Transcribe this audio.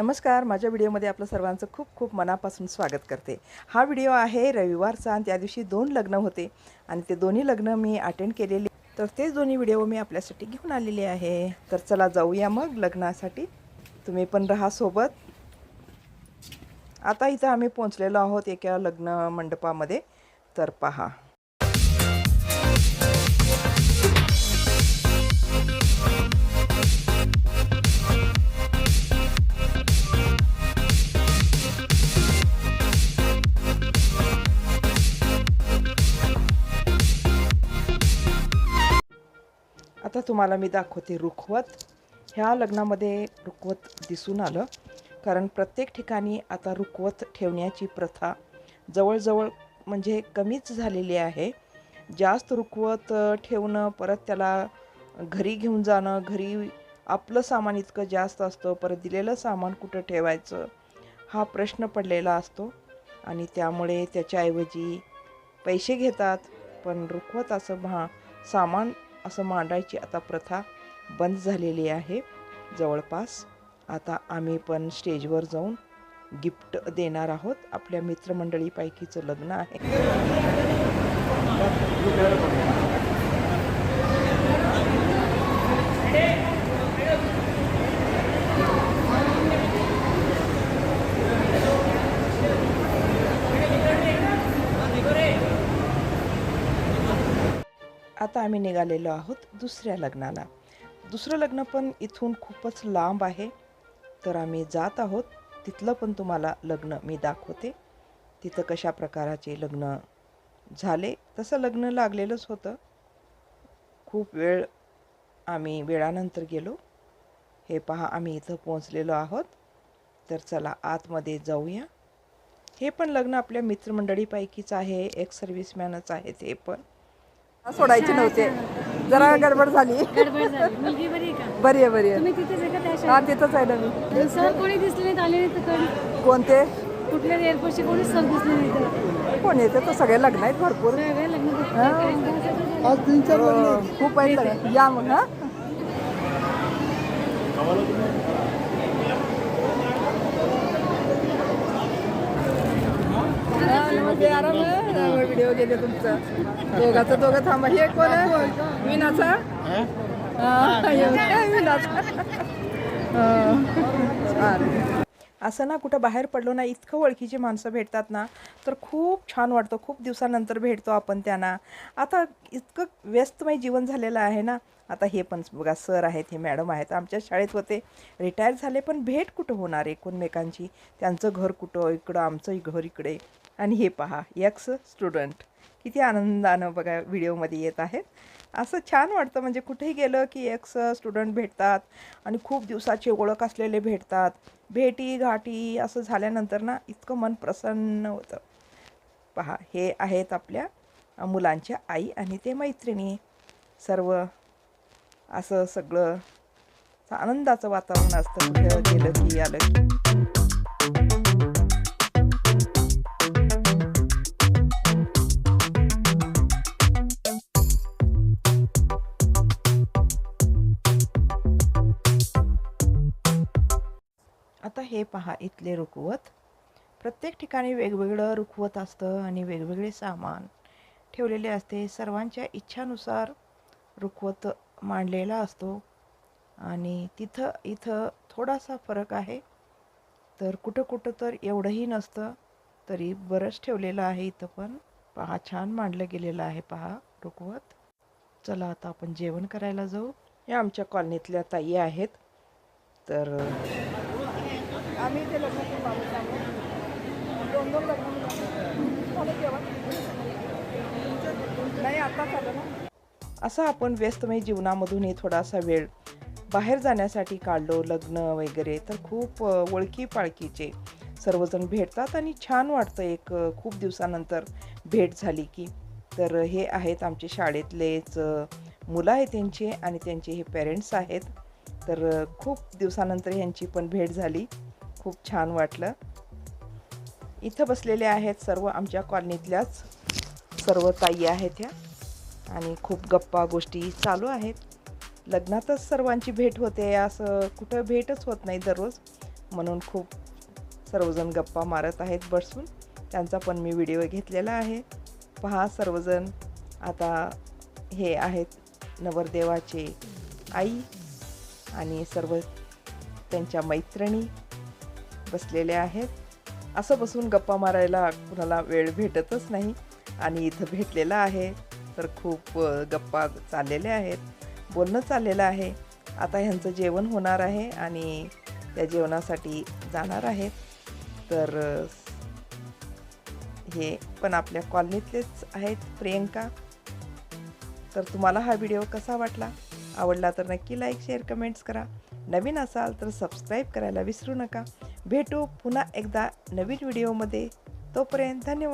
नमस्कार माझ्या व्हिडिओमध्ये आपलं सर्वांचं खूप खूप मनापासून स्वागत करते. हा व्हिडिओ आहे रविवारचा आणि त्या दिवशी दोन लग्न होते आणि ते दोन्ही लग्न मी अटेंड केलेली. तर तेच दोन्ही व्हिडिओ मी आपल्यासाठी घेऊन आलेले आहे. तर चला जाऊया मग लग्नासाठी. तुम्ही पण राहा सोबत. आता इथं आम्ही पोचलेलो आहोत एका लग्न मंडपामध्ये. तर पहा. आता तुम्हाला मी दाखवते रुखवत. ह्या लग्नामध्ये रुखवत दिसून आलं. कारण प्रत्येक ठिकाणी आता रुखवत ठेवण्याची प्रथा जवळजवळ म्हणजे कमीच झालेली आहे. जास्त रुखवत ठेवणं परत त्याला घरी घेऊन जाणं घरी आपलं सामान इतकं जास्त असतं परत दिलेलं सामान कुठं ठेवायचं हा प्रश्न पडलेला असतो. आणि त्यामुळे त्याच्याऐवजी पैसे घेतात पण रुखवत असं भा सामान असं मांडायची आता प्रथा बंद झालेली आहे. जवळपास आता आम्ही पण स्टेजवर जाऊन गिफ्ट देणार आहोत. आपल्या मित्रमंडळीपैकीचं लग्न आहे. आता आम्ही निघालेलो आहोत दुसऱ्या लग्नाला. दुसरं लग्न पण इथून खूपच लांब आहे. तर आम्ही जात आहोत. तिथलं पण तुम्हाला लग्न मी दाखवते. तिथं कशा प्रकाराचे लग्न झाले? तसं लग्न लागलेलंच होतं. खूप वेळ आम्ही वेळानंतर गेलो. हे पहा आम्ही इथं पोहोचलेलो आहोत. तर चला आतमध्ये जाऊया. हे पण लग्न आपल्या मित्रमंडळीपैकीच आहे. एक सर्व्हिसमॅनच आहे ते पण. सोडायचे नव्हते. जरा गडबड झाली. गडबड झाली. मुलगी बरी आहे का? बरी आहे बरी आहे. तुम्ही तिथेच आहे का त्या हा शाळेत? तिथंच आहे ना मी. सर कोणी दिसले नाहीत आले नाहीत तर कोणते? कुठल्या एअरपोर्टचे कोणीच सर दिसले नाही कोण येते तर सगळे लग्न आहेत भरपूर. सगळे लग्न हा. आज तीन चार खूप आहेत लग्न. या मग हा. नमस्ते आराम व्हिडिओ गेले तुमचा. दोघाचं दोघं थांबा. हे कोण आहे? विनाचा. असं ना कुठं बाहेर पडलो ना इतकं ओळखीची माणसं भेटतात ना तर खूप छान वाटतं. खूप दिवसानंतर भेटतो आपण त्यांना. आता इतकं व्यस्तमय जीवन झालेलं आहे ना. आता हे पण बघा सर आहेत हे मॅडम आहेत आमच्या शाळेत होते. रिटायर झाले पण भेट कुठं होणार एकमेकांची त्यांचं घर कुठं? इकडं आमचं घर इकडे. आणि हे पहा यक्स स्टुडंट. किती आनंदानं बघा व्हिडिओमध्ये येत आहेत. असं छान वाटतं म्हणजे कुठेही गेलं की एक्स स्टुडंट भेटतात आणि खूप दिवसाची ओळख असलेले भेटतात. भेटी घाटी असं झाल्यानंतर ना इतकं मन प्रसन्न होतं. पहा हे आहेत आपल्या मुलांच्या आई आणि ते मैत्रिणी. सर्व असं सगळं आनंदाचं वातावरण असतं कुठं गेलं की आलं की. हे पहा इथले रुखवत प्रत्येक ठिकाणी वेगवेगळं रुखवत असतं आणि वेगवेगळे सामान ठेवलेले असते. सर्वांच्या इच्छानुसार रुखवत मांडलेला असतो. आणि तिथं इथं थोडासा फरक आहे. तर कुठं कुठं तर एवढंही नसतं तरी बरंच ठेवलेलं आहे इथं पण. पहा छान मांडलं गेलेलं आहे पहा रुखवत चला आता आपण जेवण करायला जाऊ. या आमच्या कॉलनीतल्या ताई आहेत. तर आम्ही ते लग्नाचे बाबू आहोत दोन दोन लग्न झालं जेवण. नाही आता झालं ना. असं आपण व्यस्तमय जीवनामधूनही थोडासा वेळ बाहेर जाण्यासाठी काढलो लग्न वगैरे. तर खूप ओळखी पाळखीचे सर्वजण भेटतात आणि छान वाटतं एक खूप दिवसानंतर भेट झाली की. तर हे आहेत आमचे शाळेतलेच मुलं आहेत त्यांचे आणि त्यांचे हे पेरेंट्स आहेत. तर खूप दिवसानंतर ह्यांची पण भेट झाली. खूप छान वाटलं. इथं बसलेले आहेत सर्व आमच्या कॉलनीतल्याच सर्व ताई आहेत ह्या. आणि खूप गप्पा गोष्टी चालू आहेत. लग्नातच सर्वांची भेट होते असं कुठं भेटच होत नाही दररोज. म्हणून खूप सर्वजण गप्पा मारत आहेत बसून. त्यांचा पण मी व्हिडिओ घेतलेला आहे. पहा सर्वजण. आता हे आहेत नवरदेवाचे आई आणि सर्व त्यांच्या मैत्रिणी. बसलेले आहेत. असं बसून गप्पा मारायला कुणाला वेळ भेटतच नाही. आणि इथं भेटलेला आहे. तर खूप गप्पा चाललेल्या आहेत. बोलणं चाललेलं आहे. आता ह्यांचं जेवण होणार आहे आणि त्या जेवणासाठी जाणार आहेत. तर हे पण आपल्या कॉलनीतलेच आहेत प्रियंका. तर तुम्हाला हा व्हिडिओ कसा वाटला? आवडला तर नक्की लाईक शेअर कमेंट्स करा. नवीन असाल तर सबस्क्राईब करायला विसरू नका. भेटू पुन्हा एकदा नवीन व्हिडिओमध्ये. तोपर्यंत धन्यवाद.